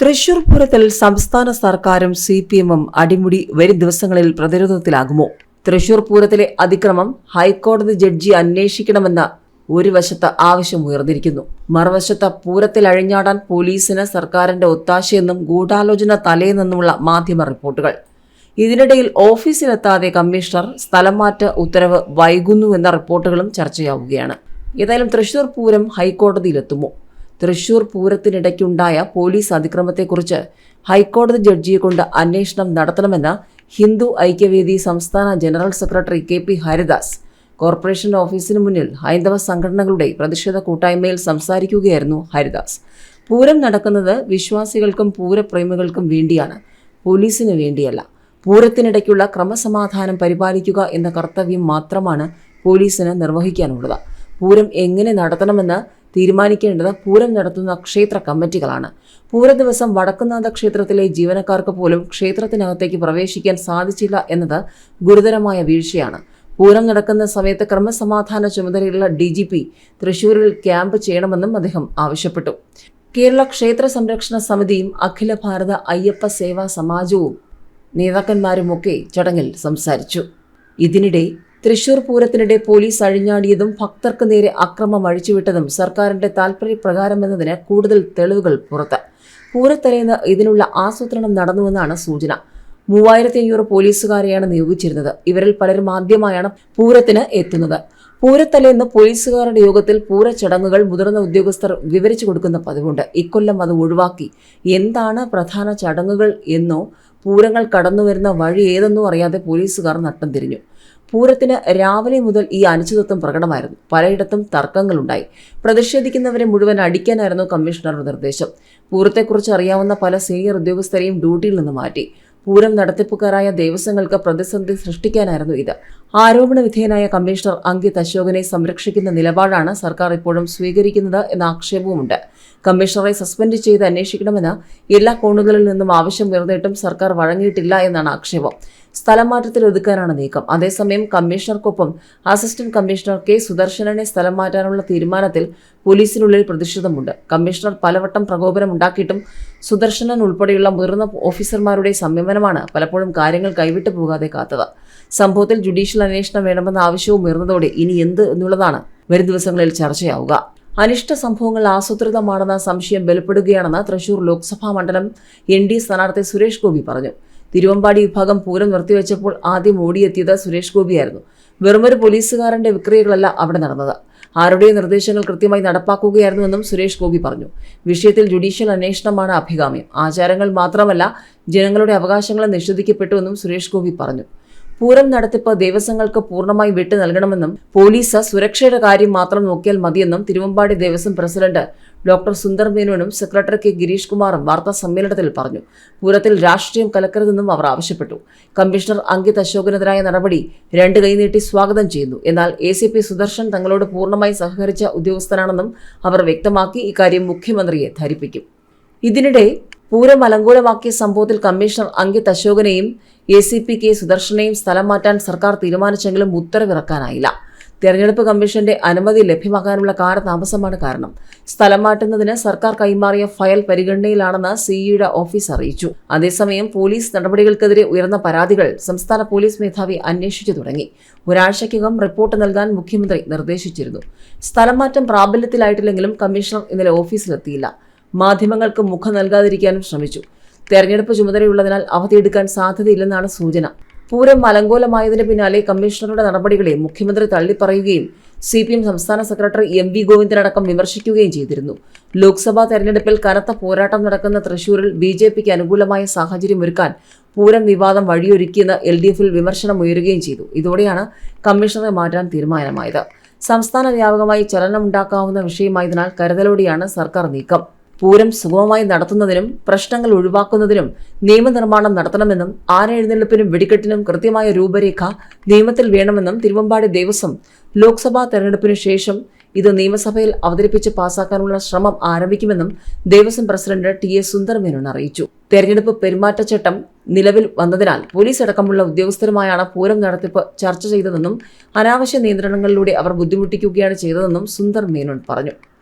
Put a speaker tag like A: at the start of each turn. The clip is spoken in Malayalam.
A: തൃശൂർ പൂരത്തിൽ സംസ്ഥാന സർക്കാരും സി പി എമ്മും അടിമുടി വരും ദിവസങ്ങളിൽ പ്രതിരോധത്തിലാകുമോ? തൃശൂർ പൂരത്തിലെ അതിക്രമം ഹൈക്കോടതി ജഡ്ജി അന്വേഷിക്കണമെന്ന ഒരു വശത്ത് ആവശ്യം ഉയർന്നിരിക്കുന്നു. മറുവശത്ത് പൂരത്തിൽ അഴിഞ്ഞാടാൻ പോലീസിന് സർക്കാരിന്റെ ഒത്താശയെന്നും ഗൂഢാലോചന തലേന്നെന്നുമുള്ള മാധ്യമ റിപ്പോർട്ടുകൾ. ഇതിനിടയിൽ ഓഫീസിലെത്താതെ കമ്മീഷണർ സ്ഥലം മാറ്റ ഉത്തരവ് വൈകുന്നു എന്ന റിപ്പോർട്ടുകളും ചർച്ചയാവുകയാണ്. ഏതായാലും തൃശൂർ പൂരം ഹൈക്കോടതിയിലെത്തുമോ? തൃശൂർ പൂരത്തിനിടയ്ക്കുണ്ടായ പോലീസ് അതിക്രമത്തെക്കുറിച്ച് ഹൈക്കോടതി ജഡ്ജിയെ കൊണ്ട് അന്വേഷണം നടത്തണമെന്ന് ഹിന്ദു ഐക്യവേദി സംസ്ഥാന general secretary K P Haridas corporation ഓഫീസിന് മുന്നിൽ ഹൈന്ദവ സംഘടനകളുടെ പ്രതിഷേധ കൂട്ടായ്മയിൽ സംസാരിക്കുകയായിരുന്നു ഹരിദാസ്. പൂരം നടക്കുന്നത് വിശ്വാസികൾക്കും പൂരപ്രേമികൾക്കും വേണ്ടിയാണ്. പോലീസിന് വേണ്ടിയല്ല. പൂരത്തിനിടയ്ക്കുള്ള ക്രമസമാധാനം പരിപാലിക്കുക എന്ന കർത്തവ്യം മാത്രമാണ് പോലീസിന് നിർവഹിക്കാനുള്ളത്. പൂരം എങ്ങനെ നടത്തണമെന്ന് തീരുമാനിക്കേണ്ടത് പൂരം നടത്തുന്ന ക്ഷേത്ര കമ്മിറ്റികളാണ്. പൂര ദിവസം വടക്കുന്നാഥ ക്ഷേത്രത്തിലെ ജീവനക്കാർക്ക് പോലും ക്ഷേത്രത്തിനകത്തേക്ക് പ്രവേശിക്കാൻ സാധിച്ചില്ല എന്നത് ഗുരുതരമായ വീഴ്ചയാണ്. പൂരം നടക്കുന്ന സമയത്ത് ക്രമസമാധാന ചുമതലയുള്ള ഡി ജി പി തൃശൂരിൽ ക്യാമ്പ് ചെയ്യണമെന്നും അദ്ദേഹം ആവശ്യപ്പെട്ടു. കേരള ക്ഷേത്ര സംരക്ഷണ സമിതിയും അഖില ഭാരത അയ്യപ്പ സേവാ സമാജവും നേതാക്കന്മാരുമൊക്കെ ചടങ്ങിൽ സംസാരിച്ചു. ഇതിനിടെ തൃശൂർ പൂരത്തിനിടെ പോലീസ് അഴിഞ്ഞാടിയതും ഭക്തർക്ക് നേരെ അക്രമം അഴിച്ചുവിട്ടതും സർക്കാരിന്റെ താൽപര്യപ്രകാരമെന്നതിന് കൂടുതൽ തെളിവുകൾ പുറത്ത്. പൂരത്തലേന്ന് ഇതിനുള്ള ആസൂത്രണം നടന്നുവെന്നാണ് സൂചന. മൂവായിരത്തി അഞ്ഞൂറ് പോലീസുകാരെയാണ് നിയോഗിച്ചിരുന്നത്. ഇവരിൽ പലരും ആദ്യമായാണ് പൂരത്തിന് എത്തുന്നത്. പൂരത്തലേന്ന് പോലീസുകാരുടെ യോഗത്തിൽ പൂരച്ചടങ്ങുകൾ മുതിർന്ന ഉദ്യോഗസ്ഥർ വിവരിച്ചു കൊടുക്കുന്ന പതിവുണ്ട്. ഇക്കൊല്ലം അത് ഒഴിവാക്കി. എന്താണ് പ്രധാന ചടങ്ങുകൾ എന്നോ പൂരങ്ങൾ കടന്നു വരുന്ന വഴി ഏതെന്നും അറിയാതെ പോലീസുകാർ നട്ടം തിരിഞ്ഞു. പൂരത്തിന് രാവിലെ മുതൽ ഈ അനിശ്ചിതത്വം പ്രകടമായിരുന്നു. പലയിടത്തും തർക്കങ്ങളുണ്ടായി. പ്രതിഷേധിക്കുന്നവരെ മുഴുവൻ അടിക്കാനായിരുന്നു കമ്മീഷണറുടെ നിർദ്ദേശം. പൂരത്തെക്കുറിച്ച് അറിയാവുന്ന പല സീനിയർ ഉദ്യോഗസ്ഥരെയും ഡ്യൂട്ടിയിൽ നിന്ന് മാറ്റി. പൂരം നടത്തിപ്പുകാരായ ദേവസ്വങ്ങൾക്ക് പ്രതിസന്ധി സൃഷ്ടിക്കാനായിരുന്നു ഇത്. ആരോപണ വിധേയനായ കമ്മീഷണർ അങ്കിത് അശോകനെ സംരക്ഷിക്കുന്ന നിലപാടാണ് സർക്കാർ ഇപ്പോഴും സ്വീകരിക്കുന്നത് എന്ന ആക്ഷേപവുമുണ്ട്. കമ്മീഷണറെ സസ്പെൻഡ് ചെയ്ത് അന്വേഷിക്കണമെന്ന് എല്ലാ കോണുകളിൽ നിന്നും ആവശ്യം ഉയർന്നിട്ടും സർക്കാർ വഴങ്ങിയിട്ടില്ല എന്നാണ് ആക്ഷേപം. സ്ഥലം മാറ്റത്തിൽ ഒതുക്കാനാണ് നീക്കം. അതേസമയം കമ്മീഷണർക്കൊപ്പം അസിസ്റ്റന്റ് കമ്മീഷണർ കെ സുദർശനനെ സ്ഥലം മാറ്റാനുള്ള തീരുമാനത്തിൽ പോലീസിനുള്ളിൽ പ്രതിഷേധമുണ്ട്. കമ്മീഷണർ പലവട്ടം പ്രകോപനം ഉണ്ടാക്കിയിട്ടും സുദർശനൻ ഉൾപ്പെടെയുള്ള മുതിർന്ന ഓഫീസർമാരുടെ സംയമനമാണ് പലപ്പോഴും കാര്യങ്ങൾ കൈവിട്ടു പോകാതെ കാത്തത്. സംഭവത്തിൽ ജുഡീഷ്യൽ അന്വേഷണം വേണമെന്ന ആവശ്യവും ഉയർന്നതോടെ ഇനി എന്ത് എന്നുള്ളതാണ് വരും ദിവസങ്ങളിൽ ചർച്ചയാവുക. അനിഷ്ട സംഭവങ്ങൾ ആസൂത്രിതമാണെന്ന സംശയം ബലപ്പെടുകയാണെന്ന് തൃശൂർ ലോക്സഭാ മണ്ഡലം എൻ ഡി സ്ഥാനാർത്ഥി സുരേഷ് ഗോപി പറഞ്ഞു. തിരുവമ്പാടി വിഭാഗം പൂരം നിർത്തിവെച്ചപ്പോൾ ആദ്യം ഓടിയെത്തിയത് സുരേഷ് ഗോപിയായിരുന്നു. വെറുമൊരു പോലീസുകാരന്റെ വിക്രിയകളല്ല അവിടെ നടന്നത്. ആരുടെയും നിർദ്ദേശങ്ങൾ കൃത്യമായി നടപ്പാക്കുകയായിരുന്നുവെന്നും സുരേഷ് ഗോപി പറഞ്ഞു. വിഷയത്തിൽ ജുഡീഷ്യൽ അന്വേഷണമാണ് അഭികാമ്യം. ആചാരങ്ങൾ മാത്രമല്ല ജനങ്ങളുടെ അവകാശങ്ങളെ നിഷേധിക്കപ്പെട്ടുവെന്നും സുരേഷ് ഗോപി പറഞ്ഞു. പൂരം നടത്തിപ്പ് ദേവസ്വങ്ങൾക്ക് പൂർണമായി വിട്ടു നൽകണമെന്നും പോലീസ് സുരക്ഷയുടെ കാര്യം മാത്രം നോക്കിയാൽ മതിയെന്നും തിരുവമ്പാടി ദേവസ്വം പ്രസിഡന്റ് ഡോക്ടർ സുന്ദർ മേനോനും സെക്രട്ടറി കെ ഗിരീഷ് കുമാറും വാർത്താ സമ്മേളനത്തിൽ പറഞ്ഞു. പൂരത്തിൽ രാഷ്ട്രീയം കലക്കരുതെന്നും അവർ ആവശ്യപ്പെട്ടു. കമ്മീഷണർ അങ്കിത് അശോകനെതിരായ നടപടി രണ്ട് കൈനീട്ടി സ്വാഗതം ചെയ്യുന്നു. എന്നാൽ എ സി പി സുദർശൻ തങ്ങളോട് പൂർണമായി സഹകരിച്ച ഉദ്യോഗസ്ഥനാണെന്നും അവർ വ്യക്തമാക്കി ഇക്കാര്യം മുഖ്യമന്ത്രിയെ ധരിപ്പിക്കും. ഇതിനിടെ പൂരം അലങ്കോലമാക്കിയ സംഭവത്തിൽ കമ്മീഷണർ അങ്കിത് അശോകനെയും എ സി പി കെ സുദർശനെയും സ്ഥലം മാറ്റാൻ സർക്കാർ തീരുമാനിച്ചെങ്കിലും ഉത്തരവിറക്കാനായില്ല. തെരഞ്ഞെടുപ്പ് കമ്മീഷന്റെ അനുമതി ലഭ്യമാക്കാനുള്ള കാലതാമസമാണ് കാരണം. സ്ഥലം മാറ്റുന്നതിന് സർക്കാർ കൈമാറിയ ഫയൽ പരിഗണനയിലാണെന്ന് സിഇയുടെ ഓഫീസ് അറിയിച്ചു. അതേസമയം പോലീസ് നടപടികൾക്കെതിരെ ഉയർന്ന പരാതികൾ സംസ്ഥാന പോലീസ് മേധാവി അന്വേഷിച്ചു തുടങ്ങി. ഒരാഴ്ചയ്ക്കകം റിപ്പോർട്ട് നൽകാൻ മുഖ്യമന്ത്രി നിർദ്ദേശിച്ചിരുന്നു. സ്ഥലം മാറ്റം പ്രാബല്യത്തിലായിട്ടില്ലെങ്കിലും കമ്മീഷണർ ഇന്നലെ ഓഫീസിലെത്തിയില്ല. മാധ്യമങ്ങൾക്ക് മുഖം നൽകാതിരിക്കാനും ശ്രമിച്ചു. തെരഞ്ഞെടുപ്പ് ചുമതലയുള്ളതിനാൽ അവധിയെടുക്കാൻ സാധ്യതയില്ലെന്നാണ് സൂചന. പൂരം അലങ്കോലമായതിന് പിന്നാലെ കമ്മീഷണറുടെ നടപടികളെ മുഖ്യമന്ത്രി തള്ളിപ്പറയുകയും സി പി എം സംസ്ഥാന സെക്രട്ടറി എം വി ഗോവിന്ദനടക്കം വിമർശിക്കുകയും ചെയ്തിരുന്നു. ലോക്സഭാ തെരഞ്ഞെടുപ്പിൽ കനത്ത പോരാട്ടം നടക്കുന്ന തൃശൂരിൽ ബി ജെ പിക്ക് അനുകൂലമായ സാഹചര്യം ഒരുക്കാൻ പൂരം വിവാദം വഴിയൊരുക്കിയെന്ന് എൽ ഡി എഫിൽ വിമർശനം ഉയരുകയും ചെയ്തു. ഇതോടെയാണ് കമ്മീഷണറെ മാറ്റാൻ തീരുമാനമായത്. സംസ്ഥാന വ്യാപകമായി ചലനമുണ്ടാക്കാവുന്ന വിഷയമായതിനാൽ കരുതലോടെയാണ് സർക്കാർ നീക്കം. പൂരം സുഗമമായി നടത്തുന്നതിനും പ്രശ്നങ്ങൾ ഒഴിവാക്കുന്നതിനും നിയമനിർമ്മാണം നടത്തണമെന്നും ആരെഴുന്നള്ളിപ്പിനും വെടിക്കെട്ടിനും കൃത്യമായ രൂപരേഖ നിയമത്തിൽ വേണമെന്നും തിരുവമ്പാടി ദേവസ്വം ലോക്സഭാ തെരഞ്ഞെടുപ്പിനു ശേഷം ഇത് നിയമസഭയിൽ അവതരിപ്പിച്ച് പാസാക്കാനുള്ള ശ്രമം ആരംഭിക്കുമെന്നും Devaswom president T S Sundar Menon അറിയിച്ചു. തെരഞ്ഞെടുപ്പ് പെരുമാറ്റച്ചട്ടം നിലവിൽ വന്നതിനാൽ പോലീസ് അടക്കമുള്ള ഉദ്യോഗസ്ഥരുമായാണ് പൂരം നടത്തിപ്പ് ചർച്ച ചെയ്തതെന്നും അനാവശ്യ നിയന്ത്രണങ്ങളിലൂടെ അവർ ബുദ്ധിമുട്ടിക്കുകയാണ് ചെയ്തതെന്നും സുന്ദർ മേനോൻ പറഞ്ഞു.